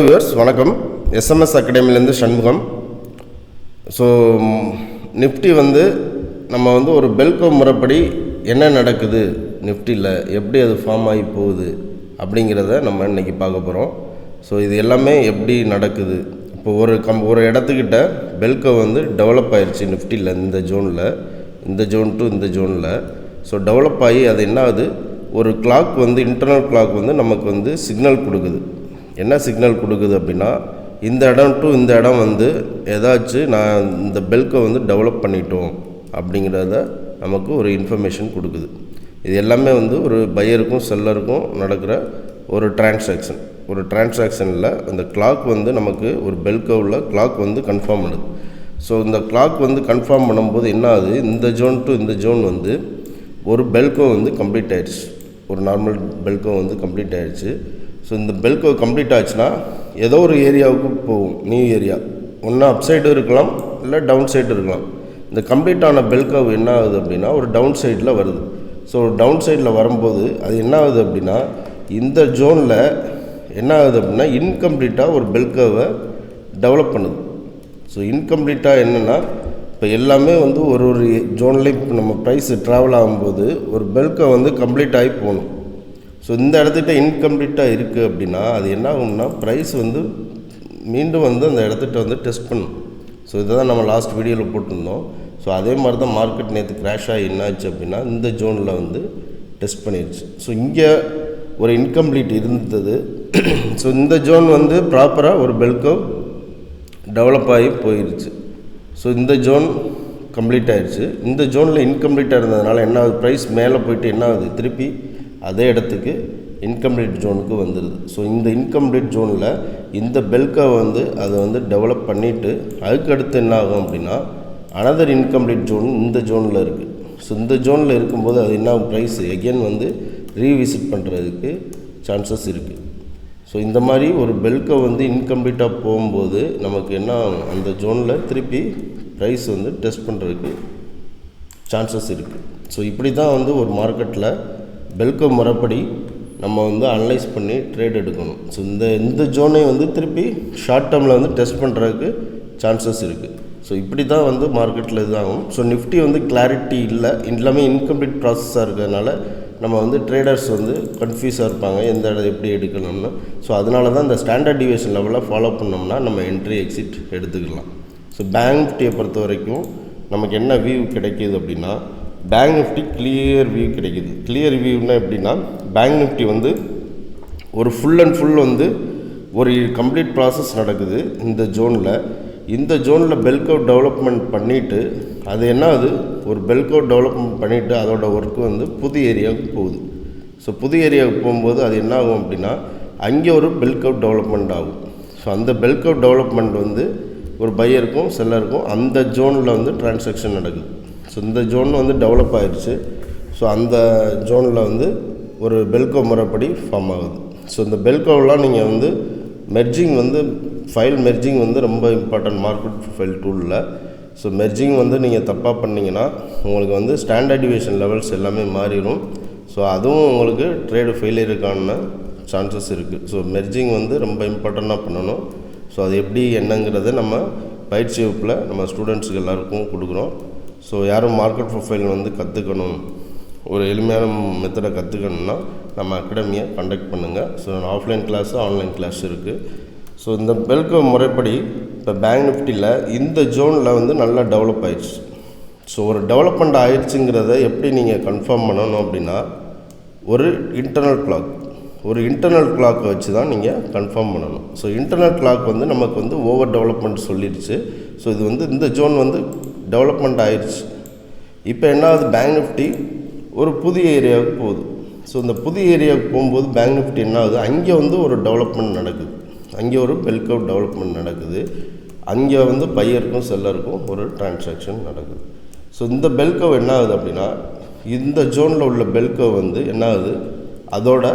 Viewers வணக்கம். SMS அகாடமிலேருந்து Shanmugam. So Nifty வந்து நம்ம வந்து ஒரு பெல்கோ முறைப்படி என்ன நடக்குது? நிஃப்டியில் எப்படி அது ஃபார்ம் ஆகி போகுது? அப்படிங்கிறத நம்ம இன்றைக்கி பார்க்க போகிறோம் ஸோ இது எல்லாமே எப்படி நடக்குது? இப்போ ஒரு கம் ஒரு இடத்துக்கிட்ட பெல்கோ வந்து டெவலப் ஆயிடுச்சு நிஃப்டியில் இந்த ஜோனில் இந்த ஜோன் டு இந்த ஜோனில் ஸோ டெவலப் ஆகி அது என்ன ஆகுது? ஒரு கிளாக் வந்து இன்டர்னல் கிளாக் வந்து நமக்கு வந்து சிக்னல் கொடுக்குது. என்ன சிக்னல் கொடுக்குது அப்படின்னா இந்த இடம் டு இந்த இடம் வந்து ஏதாச்சும் நான் இந்த பெல்கை வந்து டெவலப் பண்ணிட்டோம் அப்படிங்கிறத நமக்கு ஒரு இன்ஃபர்மேஷன் கொடுக்குது. இது எல்லாமே வந்து ஒரு பையருக்கும் செல்லருக்கும் நடக்கிற ஒரு டிரான்சாக்ஷன் ஒரு டிரான்சாக்ஷனில் அந்த கிளாக் வந்து நமக்கு ஒரு பெல்கோவில் கிளாக் வந்து கன்ஃபார்ம் பண்ணுது. ஸோ இந்த கிளாக் வந்து கன்ஃபார்ம் பண்ணும்போது என்ன ஆகுது? இந்த ஜோன் டு இந்த ஜோன் வந்து ஒரு பெல்கோ வந்து கம்ப்ளீட் ஆயிடுச்சு. ஒரு நார்மல் பெல்கோ வந்து கம்ப்ளீட் ஆயிடுச்சு. ஸோ இந்த பெல்கோ கம்ப்ளீட் ஆச்சுன்னா ஏதோ ஒரு ஏரியாவுக்கு போகும். நியூ ஏரியா ஒன்றா அப் சைடு இருக்கலாம் இல்லை டவுன் சைடு இருக்கலாம். இந்த கம்ப்ளீட் ஆன பெல்கோ என்ன ஆகுது அப்படின்னா ஒரு டவுன் சைடில் வருது. ஸோ டவுன் சைடில் வரும்போது அது என்ன ஆகுது அப்படின்னா இந்த ஜோனில் என்ன ஆகுது அப்படின்னா இன்கம்ப்ளீட்டாக ஒரு பெல்கவை டெவலப் பண்ணுது. ஸோ இன்கம்ப்ளீட்டாக என்னென்னா இப்போ எல்லாமே வந்து ஒரு ஒரு ஜோன்லேயும் இப்போ நம்ம ப்ரைஸ் ட்ராவல் ஆகும்போது ஒரு பெல்கை வந்து கம்ப்ளீட் ஆகி போகணும். ஸோ இந்த இடத்துக்கிட்ட இன்கம்ப்ளீட்டாக இருக்குது அப்படின்னா அது என்ன ஆகும்னா ப்ரைஸ் வந்து மீண்டும் வந்து அந்த இடத்துக்கிட்ட வந்து டெஸ்ட் பண்ணும். ஸோ இதை தான் நம்ம லாஸ்ட் வீடியோவில் போட்டிருந்தோம். ஸோ அதே மாதிரி தான் மார்க்கெட் நேற்று கிராஷ் ஆகி என்னாச்சு அப்படின்னா இந்த ஜோனில் வந்து டெஸ்ட் பண்ணிடுச்சு ஸோ இங்கே ஒரு இன்கம்ப்ளீட் இருந்தது. ஸோ இந்த ஜோன் வந்து ப்ராப்பராக ஒரு பெல்கவ் டெவலப் ஆகி போயிடுச்சு ஸோ இந்த ஜோன் கம்ப்ளீட் ஆயிடுச்சு இந்த ஜோனில் இன்கம்ப்ளீட்டாக இருந்ததுனால என்ன ஆகுது? ப்ரைஸ் மேலே போயிட்டு என்ன ஆகுது? திருப்பி அதே இடத்துக்கு இன்கம்ப்ளீட் ஜோனுக்கு வந்துடுது ஸோ இந்த இன்கம்ப்ளீட் ஜோனில் இந்த பெல்கை வந்து அதை வந்து டெவலப் பண்ணிவிட்டு அதுக்கு அடுத்து என்ன ஆகும் அப்படின்னா அனதர் இன்கம்ப்ளீட் ஜோன் இந்த ஜோனில் இருக்குது ஸோ இந்த ஜோனில் இருக்கும்போது அது என்ன ப்ரைஸ் எகெயின் வந்து ரீவிசிட் பண்ணுறதுக்கு சான்சஸ் இருக்குது ஸோ இந்த மாதிரி ஒரு பெல்கை வந்து இன்கம்ப்ளீட்டாக போகும்போது நமக்கு என்ன ஆகும்? அந்த ஜோனில் திருப்பி ப்ரைஸ் வந்து டெஸ்ட் பண்ணுறதுக்கு சான்சஸ் இருக்குது ஸோ இப்படி தான் வந்து ஒரு மார்க்கெட்டில் பெல்கோ முறைப்படி நம்ம வந்து அனலைஸ் பண்ணி ட்ரேட் எடுக்கணும். ஸோ இந்த இந்த ஜோனை வந்து திருப்பி ஷார்ட் டேர்மில் வந்து டெஸ்ட் பண்ணுறதுக்கு சான்சஸ் இருக்குது ஸோ இப்படி தான் வந்து மார்க்கெட்டில் இதாகும். ஸோ நிஃப்டி வந்து கிளாரிட்டி இல்லை. எல்லாமே இன்கம்ப்ளீட் ப்ராசஸாக இருக்கிறதுனால நம்ம வந்து ட்ரேடர்ஸ் வந்து கன்ஃபியூஸாக இருப்பாங்க. எந்த இடம் எப்படி எடுக்கணும்னு. ஸோ அதனால தான் இந்த ஸ்டாண்டர்ட் டிவியேஷன் லெவலில் ஃபாலோ பண்ணோம்னா நம்ம என்ட்ரி எக்ஸிட் எடுத்துக்கலாம். ஸோ பேங்க் நிஃப்டியை பொறுத்த வரைக்கும் நமக்கு என்ன வியூ கிடைக்கிது அப்படின்னா பேங்க் நிஃப்டி கிளியர் வியூ கிடைக்குது. கிளியர் வியூனா எப்படின்னா பேங்க் நிஃப்டி வந்து ஒரு ஃபுல் அண்ட் ஃபுல் வந்து ஒரு கம்ப்ளீட் ப்ராசஸ் நடக்குது இந்த ஜோனில் இந்த ஜோனில் பெல்கவுட் டெவலப்மெண்ட் பண்ணிவிட்டு அது என்ன ஆகுது? ஒரு பெல்கோ டெவலப்மெண்ட் பண்ணிவிட்டு அதோட ஒர்க்கு வந்து புது ஏரியாவுக்கு போகுது. ஸோ புது ஏரியாவுக்கு போகும்போது அது என்ன ஆகும் அப்படின்னா அங்கே ஒரு பெல்கவுட் டெவலப்மெண்ட் ஆகும். ஸோ அந்த பெல்கவுட் டெவலப்மெண்ட் வந்து ஒரு பையருக்கும் செல்லருக்கும் அந்த ஜோனில் வந்து டிரான்சாக்ஷன் நடக்குது. ஸோ இந்த ஜோன் வந்து டெவலப் ஆகிடுச்சு ஸோ அந்த ஜோனில் வந்து ஒரு பெல்கோ முறைப்படி ஃபார்ம் ஆகுது. ஸோ இந்த பெல்கோவெலாம் நீங்கள் வந்து மெர்ஜிங் வந்து ஃபைல் மெர்ஜிங் வந்து ரொம்ப இம்பார்ட்டன்ட் மார்க்கெட் ஃபைல் டூலில் ஸோ மெர்ஜிங் வந்து நீங்கள் தப்பாக பண்ணிங்கன்னா உங்களுக்கு வந்து ஸ்டாண்டர்ட் லெவல்ஸ் எல்லாமே மாறிடும். ஸோ அதுவும் உங்களுக்கு ட்ரேடு ஃபெயிலியருக்கான சான்சஸ் இருக்குது ஸோ மெர்ஜிங் வந்து ரொம்ப இம்பார்ட்டண்ட்டாக பண்ணணும். ஸோ அது எப்படி என்னங்கிறத நம்ம பயிற்சி வகுப்பில் நம்ம ஸ்டூடெண்ட்ஸுக்கு எல்லாருக்கும் கொடுக்குறோம். ஸோ யாரும் மார்க்கெட் ப்ரொஃபைல் வந்து கற்றுக்கணும் ஒரு எளிமையான மெத்தடை கற்றுக்கணுன்னா நம்ம அகாடமியை கண்டக்ட் பண்ணுங்கள் so offline class online class இருக்குது ஸோ இந்த பெல்கோ முறைப்படி இப்போ பேங்க் நிஃப்டியில் இந்த ஜோனில் வந்து நல்லா டெவலப் ஆயிடுச்சு. ஸோ ஒரு டெவலப்மெண்ட் ஆயிடுச்சுங்கிறத எப்படி நீங்கள் கன்ஃபார்ம் பண்ணணும் அப்படின்னா ஒரு இன்டர்னல் கிளாக் ஒரு இன்டர்னல் கிளாக்கை வச்சு தான் நீங்கள் கன்ஃபார்ம் பண்ணணும். ஸோ இன்டர்னல் கிளாக் வந்து நமக்கு வந்து ஓவர் டெவலப்மெண்ட் சொல்லிடுச்சு. ஸோ இது வந்து இந்த ஜோன் வந்து டெவலப்மெண்ட் ஆயிடுச்சு இப்போ என்ன ஆகுது? பேங்க் நிஃப்டி ஒரு புதிய ஏரியாவுக்கு போகுது. ஸோ இந்த புதிய ஏரியாவுக்கு போகும்போது பேங்க் நிஃப்டி என்ன ஆகுது? அங்கே வந்து ஒரு டெவலப்மெண்ட் நடக்குது. அங்கே ஒரு பெல்கவுட் டெவலப்மெண்ட் நடக்குது. அங்கே வந்து பையருக்கும் செல்லருக்கும் ஒரு டிரான்சாக்ஷன் நடக்குது. ஸோ இந்த பெல்கவ் என்ன ஆகுது அப்படின்னா இந்த ஜோனில் உள்ள பெல்கவ் வந்து என்ன ஆகுது? அதோட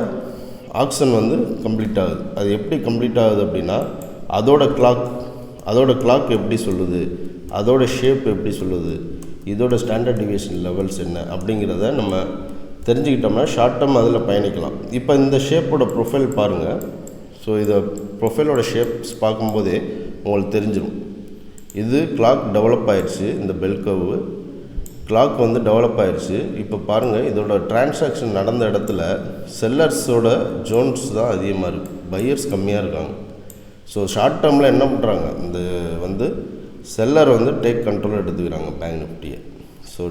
ஆக்ஷன் வந்து கம்ப்ளீட் ஆகுது. அது எப்படி கம்ப்ளீட் ஆகுது அப்படின்னா அதோட கிளாக் அதோட கிளாக் எப்படி சொல்லுது? அதோட ஷேப் எப்படி சொல்லுது? இதோட ஸ்டாண்டர்ட் டிவியேஷன் லெவல்ஸ் என்ன? அப்படிங்கிறத நம்ம தெரிஞ்சுக்கிட்டோம்னா ஷார்ட் டேர்ம் அதில் பயணிக்கலாம். இப்போ இந்த ஷேப்போட ப்ரொஃபைல் பாருங்கள் ஸோ இதை ப்ரொஃபைலோட ஷேப்ஸ் பார்க்கும்போதே உங்களுக்கு தெரிஞ்சிடும் இது கிளாக் டெவலப் ஆயிடுச்சு இந்த பெல் கிளாக் வந்து டெவலப் ஆயிடுச்சு. இப்போ பாருங்கள் இதோட டிரான்சாக்ஷன் நடந்த இடத்துல செல்லர்ஸோட ஜோன்ஸ் தான் அதிகமாக இருக்குது பையர்ஸ் கம்மியாக இருக்காங்க. ஸோ ஷார்ட் டேர்மில் என்ன பண்ணுறாங்க இந்த வந்து செல்லர் வந்து டேக் கண்ட்ரோல் எடுத்துக்கிறாங்க பேங்க் நிஃப்டியை ஸோ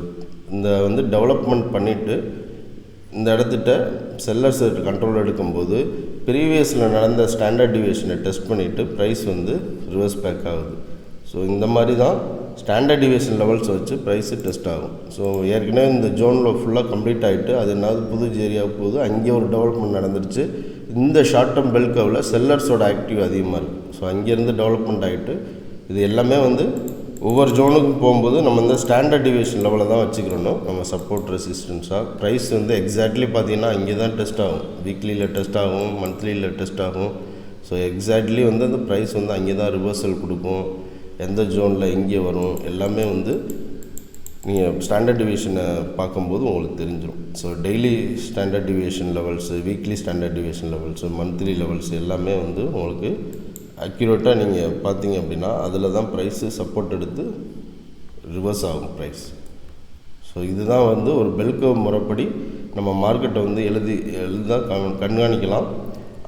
இந்த வந்து டெவலப்மெண்ட் பண்ணிவிட்டு இந்த இடத்துட்ட செல்லர்ஸ் கண்ட்ரோல் எடுக்கும்போது ப்ரீவியஸில் நடந்த ஸ்டாண்டர்ட் டிவியேஷனை டெஸ்ட் பண்ணிவிட்டு ப்ரைஸ் வந்து ரிவர்ஸ் பேக் ஆகுது. ஸோ இந்த மாதிரி தான் ஸ்டாண்டர்ட் டிவியேஷன் லெவல்ஸ் வச்சு ப்ரைஸு டெஸ்ட் ஆகும். ஸோ ஏற்கனவே இந்த ஜோனில் ஃபுல்லாக கம்ப்ளீட் ஆகிட்டு அது என்னது புது ஏரியாவுக்கு போகுது. அங்கே ஒரு டெவலப்மெண்ட் நடந்துருச்சு. இந்த ஷார்ட் டேர்ம் பெல் கவில் செல்லர்ஸோட ஆக்டிவ் அதிகமாக இருக்குது ஸோ அங்கேருந்து டெவலப்மெண்ட் ஆகிட்டு இது எல்லாமே வந்து ஒவ்வொரு ஜோனுக்கும் போகும்போது நம்ம இந்த ஸ்டாண்டர்ட் டிவிஷன் லெவலில் தான் வச்சுக்கிறணும் நம்ம சப்போர்ட் ரெசிஸ்டன்ஸாக ப்ரைஸ் வந்து எக்ஸாக்ட்லி பார்த்தீங்கன்னா அங்கே தான் டெஸ்ட் ஆகும். வீக்லியில் டெஸ்ட் ஆகும் மந்த்லியில் டெஸ்ட் ஆகும். ஸோ எக்ஸாக்ட்லி வந்து அந்த ப்ரைஸ் வந்து அங்கே தான் ரிவர்சல் கொடுக்கும். எந்த ஜோனில் எங்கே வரும் எல்லாமே வந்து நீங்கள் ஸ்டாண்டர்ட் டிவியேஷனை பார்க்கும்போது உங்களுக்கு தெரிஞ்சிடும் so daily standard deviation levels weekly standard deviation levels monthly levels எல்லாமே வந்து உங்களுக்கு அக்யூரேட்டாக நீங்கள் பார்த்தீங்க அப்படின்னா அதில் தான் ப்ரைஸு சப்போர்ட் எடுத்து ரிவர்ஸ் ஆகும் ப்ரைஸ் ஸோ இதுதான் வந்து ஒரு பெல்கோ முறைப்படி நம்ம மார்க்கெட்டை வந்து எழுதி எழுதாக கண்காணிக்கலாம்.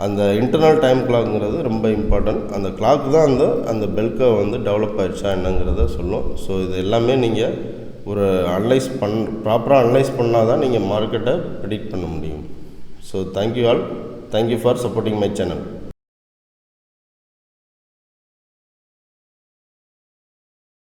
அந்த இன்டர்னல் டைம் கிளாக்ங்கிறது ரொம்ப இம்பார்ட்டன்ட் அந்த கிளாக் தான் அந்த அந்த பெல்கோ வந்து டெவலப் ஆயிடுச்சா என்னங்கிறத சொல்லும். ஸோ இது எல்லாமே நீங்கள் ஒரு அனலைஸ் பண் ப்ராப்பராக அனலைஸ் பண்ணால் தான் நீங்கள் மார்க்கெட்டை ப்ரிடிக்ட் பண்ண முடியும். So thank you all thank you for supporting my channel